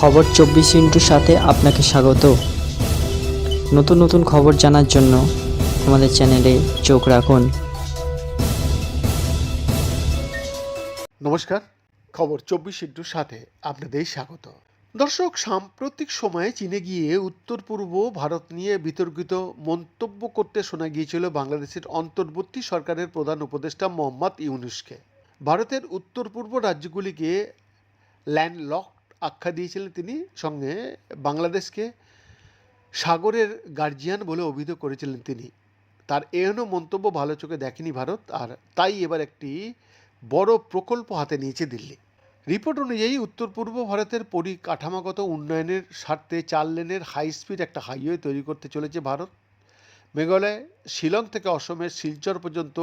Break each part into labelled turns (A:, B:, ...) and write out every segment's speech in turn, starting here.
A: খবর চব্বিশ ইন্টুর সাথে আপনাকে স্বাগত। নতুন নতুন খবর জানার জন্য আমাদের চ্যানেলে চোখ রাখুন।
B: নমস্কার, খবর চব্বিশ ইন্টুর সাথে আপনাদের স্বাগত। দর্শক, সাম্প্রতিক সময়ে চীনে গিয়ে উত্তর পূর্ব ভারত নিয়ে বিতর্কিত মন্তব্য করতে শোনা গিয়েছিল বাংলাদেশের অন্তর্বর্তী সরকারের প্রধান উপদেষ্টা মোহাম্মদ ইউনুসকে। ভারতের উত্তর পূর্ব রাজ্যগুলিকে ল্যান্ডলক আখ্যা দিয়েছিলেন তিনি সঙ্গে বাংলাদেশকে সাগরের গার্জিয়ান বলে অভিহিত করেছিলেন তিনি। তার এহেন মন্তব্য, ভালো চোখে দেখেনি ভারত, আর তাই এবার একটি বড় প্রকল্প হাতে নিয়েছে দিল্লি। রিপোর্ট অনুযায়ী উত্তর পূর্ব ভারতের পরিকাঠামোগত উন্নয়নের স্বার্থে চার লেনের হাই স্পিড একটা হাইওয়ে তৈরি করতে চলেছে ভারত। মেঘালয়, শিলং থেকে অসমের শিলচর পর্যন্ত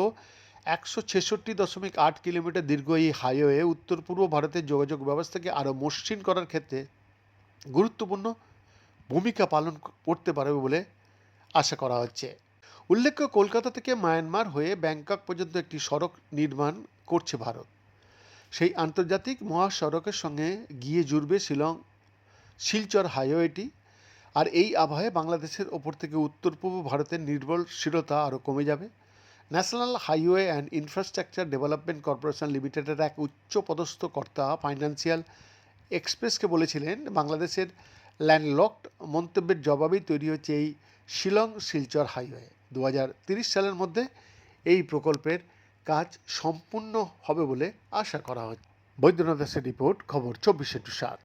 B: একশো ছেষট্টি দশমিক আট কিলোমিটার দীর্ঘ এই হাইওয়ে উত্তর পূর্ব ভারতের যোগাযোগ ব্যবস্থাকে আরও মসৃণ করার ক্ষেত্রে গুরুত্বপূর্ণ ভূমিকা পালন করতে পারবে বলে আশা করা হচ্ছে। উল্লেখ্য, কলকাতা থেকে মায়ানমার হয়ে ব্যাংকক পর্যন্ত একটি সড়ক নির্মাণ করছে ভারত। সেই আন্তর্জাতিক মহাসড়কের সঙ্গে গিয়ে জুড়বে শিলং, শিলচর হাইওয়েটি। আর এই আবহে বাংলাদেশের ওপর থেকে উত্তর পূর্ব ভারতের নির্ভরশীলতা আরও কমে যাবে। National highway and infrastructure development corporation লিমিটেডের এক উচ্চ পদস্থ কর্তা ফাইন্যান্সিয়াল এক্সপ্রেসকে বলেছিলেন, বাংলাদেশের ল্যান্ডলকড মন্তব্যের জবাবেই তৈরি হচ্ছে এই শিলং শিলচর হাইওয়ে। দু সালের মধ্যে এই প্রকল্পের কাজ সম্পূর্ণ হবে বলে আশা করা হচ্ছে। বৈদ্যনাথ দাসের রিপোর্ট, খবর চব্বিশে টু সাত।